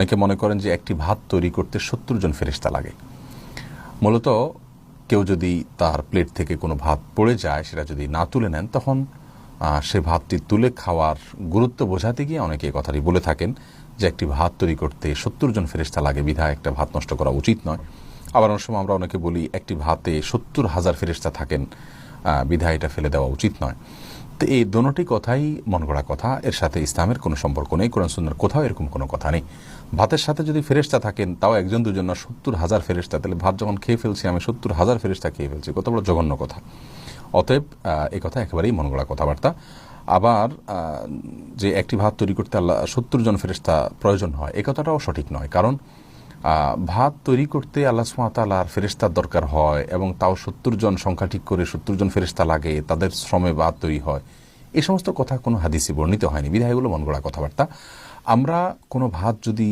অনেকে মনে করেন যে একটি ভাত তৈরি করতে সত্তর জন ফেরিস্তা লাগে। মূলত কেউ যদি তার প্লেট থেকে কোনো ভাত পড়ে যায়, সেটা যদি না তুলে নেন, তখন সে ভাতটি তুলে খাওয়ার গুরুত্ব বোঝাতে গিয়ে অনেকে কথাটি বলে থাকেন যে একটি ভাত তৈরি করতে সত্তর জন ফেরিস্তা লাগে বিধায় একটা ভাত নষ্ট করা উচিত নয়। আবার অনেক সময় আমরা অনেকে বলি, একটি ভাতে সত্তর হাজার ফেরিস্তা থাকেন বিধায় এটা ফেলে দেওয়া উচিত নয়। তো এই দোনোটি কথাই মন গড়া কথা। এর সাথে ইসলামের কোনো সম্পর্ক নেই, কোরআন সুন্নার কোথাও এরকম কোনো কথা নেই। ভাতের সাথে যদি ফেরেস্তা থাকেন, তাও একজন দুজন না, সত্তর হাজার ফেরেস্তা তাহলে ভাত যখন খেয়ে ফেলছি, আমি সত্তর হাজার ফেরেস্তা খেয়ে ফেলছি, কত বড় জঘন্য কথা। অতএব এই কথা একেবারেই মন গড়া কথাবার্তা। আবার যে একটি ভাত তৈরি করতে আল্লাহ সত্তর জন ফেরেস্তা প্রয়োজন হয়, এ কথাটাও সঠিক নয়। কারণ ভাত তৈরি করতে আল্লাহ সুমাতালার ফেরিস্তার দরকার হয় এবং তাও সত্তর জন সংখ্যা ঠিক করে সত্তর জন ফেরিস্তা লাগে, তাদের শ্রমে ভাত তৈরি হয়। এই সমস্ত কথা কোনো হাদিসে বর্ণিত হয়নি। বিধায়গুলো মন গড়া কথাবার্তা। আমরা কোনো ভাত যদি